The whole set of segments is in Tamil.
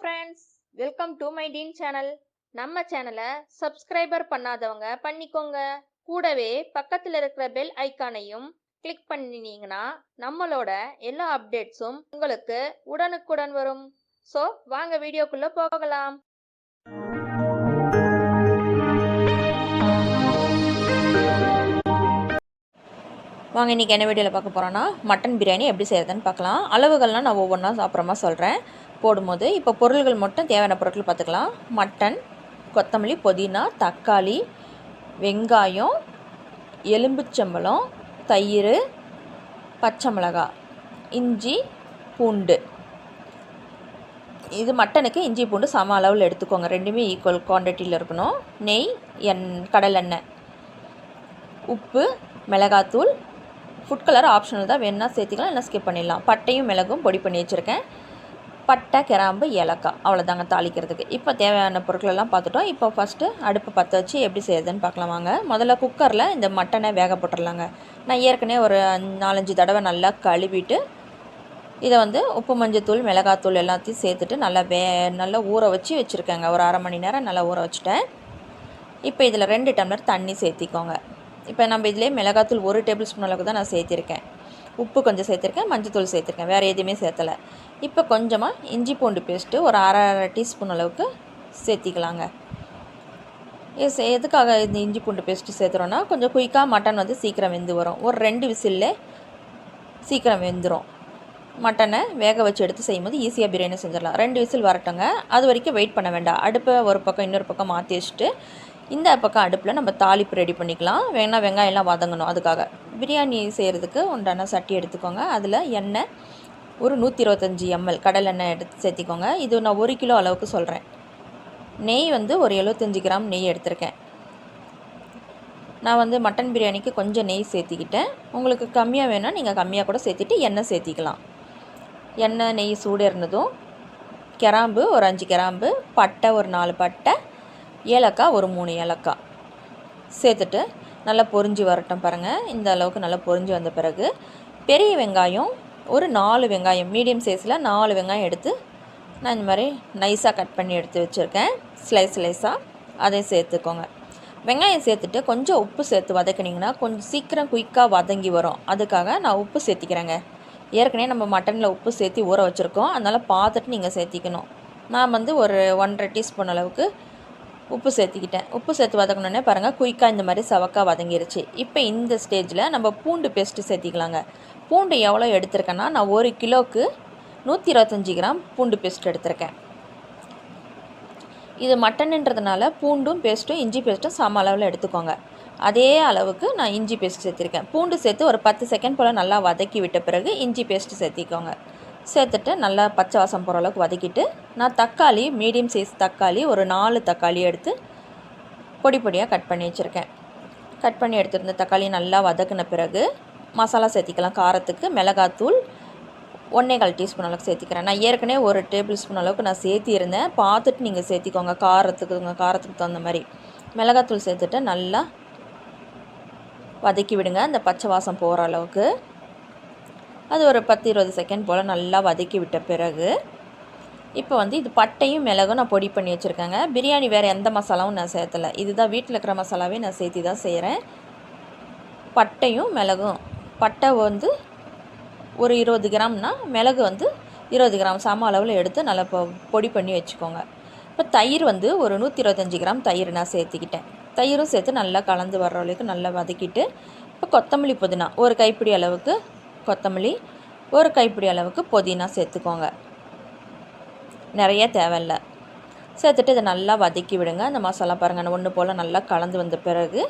Friends welcome to my teen channel நம்ம சேனலை சப்ஸ்கிரைபர் பண்ணாதவங்க பண்ணிக்கோங்க. கூடவே பக்கத்தில் இருக்கிற பெல் ஐக்கானையும் கிளிக் பண்ணினீங்கன்னா நம்மளோட எல்லா அப்டேட்ஸும் உங்களுக்கு உடனுக்குடன் வரும். ஸோ வாங்க வீடியோக்குள்ளே போகலாம். வாங்க இன்றைக்கி என்ன வீடியோவில் பார்க்க போகிறோன்னா மட்டன் பிரியாணி எப்படி செய்கிறதுன்னு பார்க்கலாம். அளவுகள்லாம் நான் ஒவ்வொன்றா அப்புறமா சொல்கிறேன் போடும்போது இப்போ பொருள்கள் மட்டும் தேவையான பொருட்கள் பார்த்துக்கலாம். மட்டன் கொத்தமல்லி புதினா தக்காளி வெங்காயம் எலும்புச்சம்பழம் தயிர் பச்சை மிளகாய் இஞ்சி பூண்டு. இது மட்டனுக்கு இஞ்சி பூண்டு சம அளவில் எடுத்துக்கோங்க. ரெண்டுமே ஈக்குவல் குவான்டிட்டியில் இருக்கணும். நெய் எண் கடலெண்ணெய் உப்பு மிளகாத்தூள். ஃபுட் கலர் ஆப்ஷனல் தான். வேணால் சேர்த்திக்கலாம் இல்லை ஸ்கிப் பண்ணிடலாம். பட்டையும் மிளகும் பொடி பண்ணி வச்சுருக்கேன். பட்டை கிராம்பு ஏலக்காய். அவ்வளோதாங்க தாளிக்கிறதுக்கு. இப்போ தேவையான பொருட்களெல்லாம் பார்த்துட்டோம். இப்போ ஃபஸ்ட்டு அடுப்பு பற்ற வச்சு எப்படி செய்யுதுன்னு பார்க்கலாம் வாங்க. முதல்ல குக்கரில் இந்த மட்டனை வேக போட்டுடலாங்க நான் ஏற்கனவே ஒரு நாலஞ்சு தடவை நல்லா கழுவிட்டு இதை வந்து உப்பு மஞ்சத்தூள் மிளகாத்தூள் எல்லாத்தையும் சேர்த்துட்டு நல்லா வே நல்லா ஊற வச்சு வச்சுருக்கேங்க. ஒரு அரை மணி நேரம் நல்லா ஊற வச்சுட்டேன். இப்போ இதில் ரெண்டு டம்ளர் தண்ணி சேர்த்திக்கோங்க. இப்போ நம்ம இதிலே மிளகாத்தூள் ஒரு டேபிள் ஸ்பூன் அளவுக்கு தான் நான் சேர்த்திருக்கேன். உப்பு கொஞ்சம் சேர்த்துருக்கேன் மஞ்சத்தூள் சேர்த்துருக்கேன். வேறு எதுவுமே சேர்த்தலை. இப்போ கொஞ்சமாக இஞ்சி பூண்டு பேஸ்ட்டு ஒரு அரை அரை டீஸ்பூன் அளவுக்கு சேர்த்திக்கலாங்க. எஸ் எதுக்காக இந்த இஞ்சி பூண்டு பேஸ்ட்டு சேர்த்துறோன்னா கொஞ்சம் குயிக்காக மட்டன் வந்து சீக்கிரம் வெந்து வரும். ஒரு ரெண்டு விசில்ல சீக்கிரம் வெந்துடும் மட்டனை வேக வச்சு எடுத்து செய்யும்போது ஈஸியாக பிரியாணி செஞ்சிடலாம். ரெண்டு விசில் வரட்டுங்க. அது வரைக்கும் வெயிட் பண்ண வேண்டாம். அடுப்பை ஒரு பக்கம் இன்னொரு பக்கம் மாற்றி வச்சுட்டு இந்த பக்கம் அடுப்பில் நம்ம தாளிப்பு ரெடி பண்ணிக்கலாம். வேணால் வெங்காயம்லாம் வதங்கணும் அதுக்காக. பிரியாணி செய்கிறதுக்கு உண்டான சட்டி எடுத்துக்கோங்க. அதில் எண்ணெய் ஒரு நூற்றி இருபத்தஞ்சி எம்எல் கடல் எண்ணெய் எடுத்து சேர்த்திக்கோங்க. இது நான் ஒரு கிலோ அளவுக்கு சொல்கிறேன் நெய் வந்து ஒரு எழுபத்தஞ்சி கிராம் நெய் எடுத்திருக்கேன். நான் வந்து மட்டன் பிரியாணிக்கு கொஞ்சம் நெய் சேர்த்திக்கிட்டேன். உங்களுக்கு கம்மியாக வேணால் நீங்கள் கம்மியாக கூட சேர்த்திட்டு எண்ணெய் சேர்த்திக்கலாம். எண்ணெய் நெய் சூடு இருந்ததும் கிராம்பு ஒரு அஞ்சு கிராம்பு பட்டை ஒரு நாலு பட்டை ஏலக்காய் ஒரு மூணு ஏலக்காய் சேர்த்துட்டு நல்லா பொரிஞ்சு வரட்டும் பாருங்கள் இந்த அளவுக்கு நல்லா பொரிஞ்சு வந்த பிறகு பெரிய வெங்காயம் ஒரு நாலு வெங்காயம் மீடியம் சைஸில் நாலு வெங்காயம் எடுத்து நான் இந்த மாதிரி நைஸாக கட் பண்ணி எடுத்து வச்சுருக்கேன். ஸ்லைஸ் ஸ்லைஸாக அதையும் சேர்த்துக்கோங்க. வெங்காயம் சேர்த்துட்டு கொஞ்சம் உப்பு சேர்த்து வதக்கினீங்கன்னா கொஞ்சம் சீக்கிரம் குயிக்காக வதங்கி வரும். அதுக்காக நான் உப்பு சேர்த்திக்கிறேங்க. ஏற்கனவே நம்ம மட்டனில் உப்பு சேர்த்து ஊற வச்சுருக்கோம். அதனால் பார்த்துட்டு நீங்கள் சேர்த்திக்கணும். நான் வந்து ஒரு ஒன்றரை டீஸ்பூன் அளவுக்கு உப்பு சேர்த்திக்கிட்டேன். உப்பு சேர்த்து வதக்கணுன்னே பாருங்கள் குயிக்காக இந்த மாதிரி சவக்காக வதங்கிருச்சு. இப்போ இந்த ஸ்டேஜில் நம்ம பூண்டு பேஸ்ட்டு சேர்த்திக்கலாங்க. பூண்டு எவ்வளோ எடுத்திருக்கேன்னா நான் ஒரு கிலோவுக்கு நூற்றி இருபத்தஞ்சி கிராம் பூண்டு பேஸ்ட் எடுத்திருக்கேன். இது மட்டனுன்றதுனால பூண்டும் பேஸ்ட்டும் இஞ்சி பேஸ்ட்டும் சம அளவில் எடுத்துக்கோங்க. அதே அளவுக்கு நான் இஞ்சி பேஸ்ட் சேர்த்துருக்கேன். பூண்டு சேர்த்து ஒரு பத்து செகண்ட் போல் நல்லா வதக்கி விட்ட பிறகு இஞ்சி பேஸ்ட்டு சேர்த்திக்கோங்க. சேர்த்துட்டு நல்லா பச்சை வாசம் போகிற அளவுக்கு வதக்கிட்டு நான் தக்காளி மீடியம் சைஸ் தக்காளி ஒரு நாலு தக்காளி எடுத்து பொடி பொடியாக கட் பண்ணி வச்சுருக்கேன். கட் பண்ணி எடுத்துருந்த தக்காளி நல்லா வதக்கின பிறகு மசாலா சேர்த்திக்கலாம் காரத்துக்கு மிளகாத்தூள் ஒன்றே கால் டீஸ்பூன் அளவுக்கு சேர்த்திக்கிறேன். நான் ஏற்கனவே ஒரு டேபிள் ஸ்பூன் அளவுக்கு நான் சேர்த்திருந்தேன் பார்த்துட்டு நீங்கள் சேர்த்திக்கோங்க. காரத்துக்கு உங்கள் காரத்துக்கு தகுந்த மாதிரி. மிளகாத்தூள் சேர்த்துட்டு நல்லா வதக்கி விடுங்க. அந்த பச்சை வாசம் போகிற அளவுக்கு. அது ஒரு பத்து இருபது செகண்ட் போல் நல்லா வதக்கி விட்ட பிறகு இப்போ வந்து இது பட்டையும் மிளகும் நான் பொடி பண்ணி வச்சுருக்கேங்க. பிரியாணி வேறு எந்த மசாலாவும் நான் சேர்த்தலை. இதுதான் வீட்டில் இருக்கிற மசாலாவே நான் சேர்த்தி தான் செய்கிறேன் பட்டையும் மிளகும் பட்டை வந்து ஒரு இருபது கிராம்னா மிளகு வந்து இருபது கிராம் சம அளவில் எடுத்து நல்லா பொ பொடி பண்ணி வச்சுக்கோங்க. இப்போ தயிர் வந்து ஒரு நூற்றி இருபத்தஞ்சி கிராம் தயிர் நான் சேர்த்துக்கிட்டேன். தயிரும் சேர்த்து நல்லா கலந்து வர்ற அளவுக்கு நல்லா வதக்கிட்டு இப்போ கொத்தமல்லி புதினா ஒரு கைப்பிடி அளவுக்கு கொத்தமல்லி ஒரு கைப்பிடி அளவுக்கு புதினா சேர்த்துக்கோங்க. நிறைய தேவையில்ல. சேர்த்துட்டு இதை நல்லா வதக்கி விடுங்க. அந்த மசாலா பாருங்கள் ஒன்று போல் நல்லா கலந்து வந்த பிறகு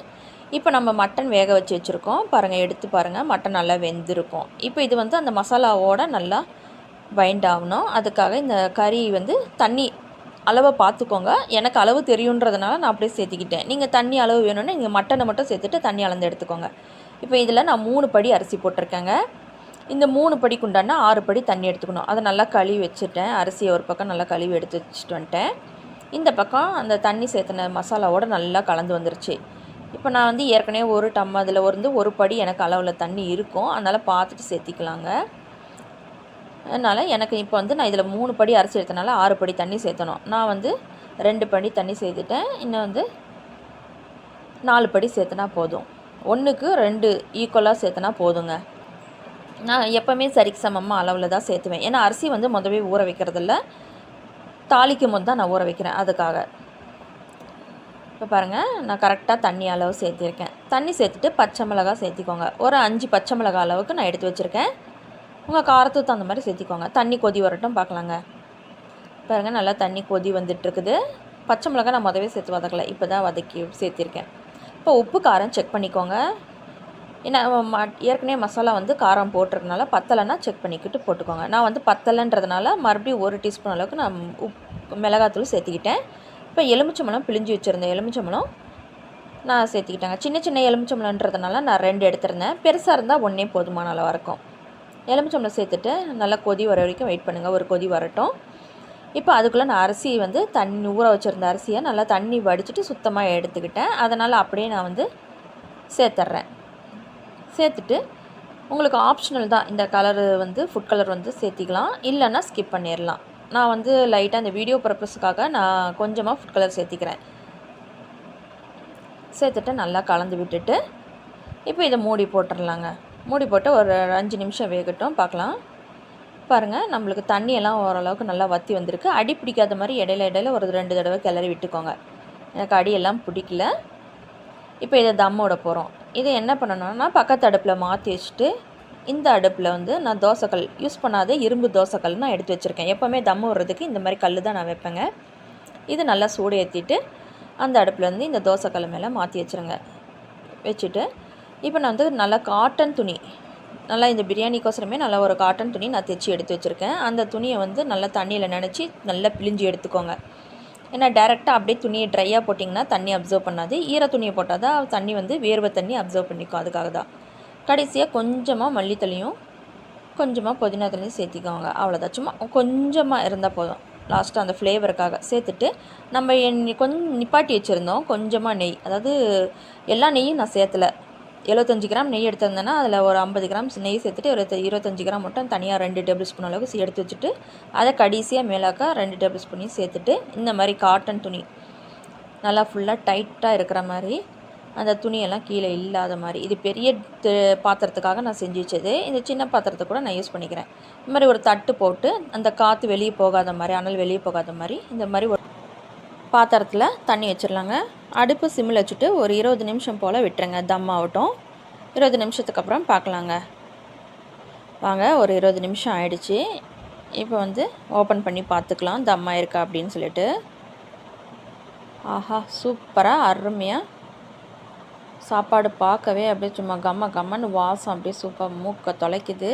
இப்போ நம்ம மட்டன் வேக வச்சு வச்சுருக்கோம். பாருங்கள் எடுத்து பாருங்கள் மட்டன் நல்லா வெந்திருக்கும். இப்போ இது வந்து அந்த மசாலாவோட நல்லா பைண்ட் ஆகணும். அதுக்காக இந்த கறி வந்து தண்ணி அளவை பார்த்துக்கோங்க. எனக்கு அளவு தெரியுன்றதுனால நான் அப்படியே சேர்த்திக்கிட்டேன். நீங்கள் தண்ணி அளவு வேணும்னா நீங்கள் மட்டனை மட்டும் சேர்த்துட்டு தண்ணி அளந்து எடுத்துக்கோங்க. இப்போ இதில் நான் மூணு படி அரிசி போட்டிருக்கேங்க. இந்த மூணு படிக்கு உண்டான ஆறு படி தண்ணி எடுத்துக்கணும். அதை நல்லா கழுவி வச்சுட்டேன். அரிசியை ஒரு பக்கம் நல்லா கழுவி எடுத்து வச்சுட்டு வந்துட்டேன். இந்த பக்கம் அந்த தண்ணி சேர்த்துன மசாலாவோட நல்லா கலந்து வந்துருச்சு. இப்போ நான் வந்து ஏற்கனவே ஒரு டம் அதில் வந்து ஒரு படி எனக்கு அளவில் தண்ணி இருக்கும். அதனால் பார்த்துட்டு சேர்த்திக்கலாங்க. அதனால் எனக்கு இப்போ வந்து நான் இதில் மூணு படி அரிசி எடுத்தனால ஆறு படி தண்ணி சேர்த்தணும். நான் வந்து ரெண்டு படி தண்ணி சேர்த்துட்டேன். இன்னும் வந்து நாலு படி சேர்த்துனா போதும். ஒன்றுக்கு ரெண்டு ஈக்குவலாக சேர்த்துனா போதுங்க. நான் எப்போவுமே சரிக்கு சமமாக அளவில் தான் சேர்த்துவேன். ஏன்னா அரிசி வந்து முதவே ஊற வைக்கிறதில்ல. தாளிக்கும் போது தான் நான் ஊற வைக்கிறேன் அதுக்காக. இப்போ பாருங்கள் நான் கரெக்டாக தண்ணி அளவு சேர்த்திருக்கேன். தண்ணி சேர்த்துட்டு பச்சை மிளகா சேர்த்திக்கோங்க. ஒரு அஞ்சு பச்சை மிளகா அளவுக்கு நான் எடுத்து வச்சுருக்கேன். உங்கள் காரத்துக்கு தகுந்த மாதிரி சேர்த்திக்கோங்க. தண்ணி கொதி வரட்டும் பார்க்கலாங்க. பாருங்கள் நல்லா தண்ணி கொதி வந்துட்டுருக்குது. பச்சை மிளகா நான் முதவே சேர்த்து வதக்கலை. இப்போ தான் வதக்கி சேர்த்திருக்கேன். இப்போ உப்பு காரம் செக் பண்ணிக்கோங்க. ஏன்னா ம ஏற்கனவே மசாலா வந்து காரம் போட்டிருக்கனால பத்தலைன்னா செக் பண்ணிக்கிட்டு போட்டுக்கோங்க. நான் வந்து பத்தலைன்றதுனால மறுபடியும் ஒரு டீஸ்பூன் அளவுக்கு நான் உப் மிளகாத்தூள் சேர்த்திக்கிட்டேன். இப்போ எலுமிச்சம்பழம் பிழிஞ்சு வச்சுருந்தேன். எலுமிச்சம்பழம் நான் சேர்த்திக்கிட்டேங்க. சின்ன சின்ன எலுமிச்சம்பழன்றதுனால நான் ரெண்டு எடுத்திருந்தேன். பெருசாக இருந்தால் ஒன்றே போதுமான அளவாக இருக்கும். எலுமிச்சம்பழம் சேர்த்துட்டு நல்லா கொதி வர வரைக்கும் வெயிட் பண்ணுங்கள் ஒரு கொதி வரட்டும். இப்போ அதுக்குள்ளே நான் அரிசி வந்து தண்ணி ஊற வச்சுருந்த அரிசியை நல்லா தண்ணி வடிச்சிட்டு சுத்தமாக எடுத்துக்கிட்டேன். அதனால் அப்படியே நான் வந்து சேர்த்துட்றேன். சேர்த்துட்டு உங்களுக்கு ஆப்ஷனல் தான். இந்த கலரு வந்து ஃபுட் கலர் வந்து சேர்த்திக்கலாம். இல்லைன்னா ஸ்கிப் பண்ணிடலாம் நான் வந்து லைட்டாக அந்த வீடியோ பர்பஸுக்காக நான் கொஞ்சமாக ஃபுட் கலர் சேர்த்திக்கிறேன். சேர்த்துட்டு நல்லா கலந்து விட்டுட்டு இப்போ இதை மூடி போட்டுடலாங்க மூடி போட்டு ஒரு அஞ்சு நிமிஷம் வேகட்டும் பார்க்கலாம். பாருங்கள் நம்மளுக்கு தண்ணியெல்லாம் ஓரளவுக்கு நல்லா வற்றி வந்திருக்கு. அடி பிடிக்காத மாதிரி இடையில இடையில ஒரு ரெண்டு தடவை கிளறி விட்டுக்கோங்க. எனக்கு அடியெல்லாம் பிடிக்கல. இப்போ இதை தம்மோட போகிறோம் இதை என்ன பண்ணணும்னா பக்கத்து அடுப்பில் மாற்றி வச்சுட்டு இந்த அடுப்பில் வந்து நான் தோசைக்கல் யூஸ் பண்ணாத இரும்பு தோசைக்கல் நான் எடுத்து வச்சுருக்கேன். எப்போவுமே தம் விடுறதுக்கு இந்த மாதிரி கல் தான் நான் வைப்பேங்க. இது நல்லா சூடு ஏற்றிட்டு அந்த அடுப்பில் வந்து இந்த தோசைக்கல் மேலே மாற்றி வச்சுருங்க. வச்சுட்டு இப்போ நான் வந்து நல்லா காட்டன் துணி நல்லா இந்த பிரியாணிக்கோசரமே நல்லா ஒரு காட்டன் துணி நான் தைச்சி எடுத்து வச்சுருக்கேன். அந்த துணியை வந்து நல்லா தண்ணியில் நினச்சி நல்லா பிழிஞ்சு எடுத்துக்கோங்க. ஏன்னா டேரெக்டாக அப்படியே துணியை ட்ரையாக போட்டிங்கன்னா தண்ணி அப்சர்வ் பண்ணாது. ஈர துணியை போட்டால் தான் தண்ணி வந்து வேர்வை தண்ணி அப்சர்வ் பண்ணிக்கும். அதுக்காக தான். கடைசியாக கொஞ்சமாக மல்லித்தலையும் கொஞ்சமாக புதினா தண்ணியும் சேர்த்திக்கோங்க. அவ்வளோதான் சும்மா கொஞ்சமாக இருந்தால் போதும். லாஸ்ட்டாக அந்த ஃப்ளேவருக்காக சேர்த்துட்டு நம்ம கொஞ்சம் நிப்பாட்டி வச்சுருந்தோம். கொஞ்சமாக நெய். அதாவது எல்லா நெய்யும் நான் சேர்த்தலை. எழுபத்தஞ்சி கிராம் நெய் எடுத்திருந்தேன்னா அதில் ஒரு ஐம்பது கிராம் நெய் சேர்த்துட்டு ஒரு இருபத்தஞ்சி கிராம் மட்டும் தனியாக ரெண்டு டேபிள் ஸ்பூன் அளவுக்கு எடுத்து வச்சுட்டு அதை கடைசியாக மேலாக்கா ரெண்டு டேபிள் ஸ்பூனையும் சேர்த்துட்டு இந்த மாதிரி காட்டன் துணி. நல்லா ஃபுல்லாக டைட்டாக இருக்கிற மாதிரி அந்த துணியெல்லாம் கீழே இல்லாத மாதிரி. இது பெரிய பாத்திரத்துக்காக நான் செஞ்சு வச்சது. இந்த சின்ன பாத்திரத்தை கூட நான் யூஸ் பண்ணிக்கிறேன். இந்த மாதிரி ஒரு தட்டு போட்டு அந்த காற்று வெளியே போகாத மாதிரி அனல் வெளியே போகாத மாதிரி இந்த மாதிரி ஒரு பாத்திரத்தில் தண்ணி வச்சிடலாங்க. அடுப்பு சிம்மில் வச்சுட்டு ஒரு இருபது நிமிஷம் போல் விட்டுருங்க. தம் ஆகட்டும். இருபது நிமிஷத்துக்கு அப்புறம் பார்க்கலாங்க வாங்க ஒரு இருபது நிமிஷம் ஆயிடுச்சு. இப்போ வந்து ஓப்பன் பண்ணி பார்த்துக்கலாம் தம் ஆயிருக்கா அப்படின்னு சொல்லிட்டு. ஆஹா சூப்பராக அருமையாக சாப்பாடு பார்க்கவே அப்படியே சும்மா கம்ம கம்மன்னு வாசம் அப்படியே சூப்பராக மூக்கை தொலைக்குது.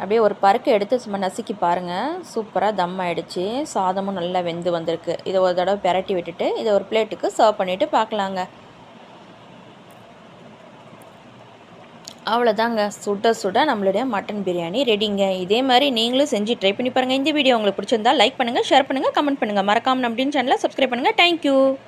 அப்படியே ஒரு பருக்கை எடுத்து சும்மா நசுக்கி பாருங்கள் சூப்பராக தம் ஆகிடுச்சு சாதமும் நல்லா வெந்து வந்திருக்கு. இதை ஒரு தடவை பெரட்டி விட்டுட்டு இதை ஒரு பிளேட்டுக்கு சர்வ் பண்ணிவிட்டு பார்க்கலாங்க. அவ்வளோதாங்க சுட சுட நம்மளுடைய மட்டன் பிரியாணி ரெடிங்க இதே மாதிரி நீங்களும் செஞ்சு ட்ரை பண்ணி பாருங்கள் இந்த வீடியோ உங்களுக்கு பிடிச்சிருந்தா லைக் பண்ணுங்கள் ஷேர் பண்ணுங்கள் கமெண்ட் பண்ணுங்கள் மறக்காமல் அப்படின்னு சேனலை சப்ஸ்கிரைப் பண்ணுங்கள் தேங்க்யூ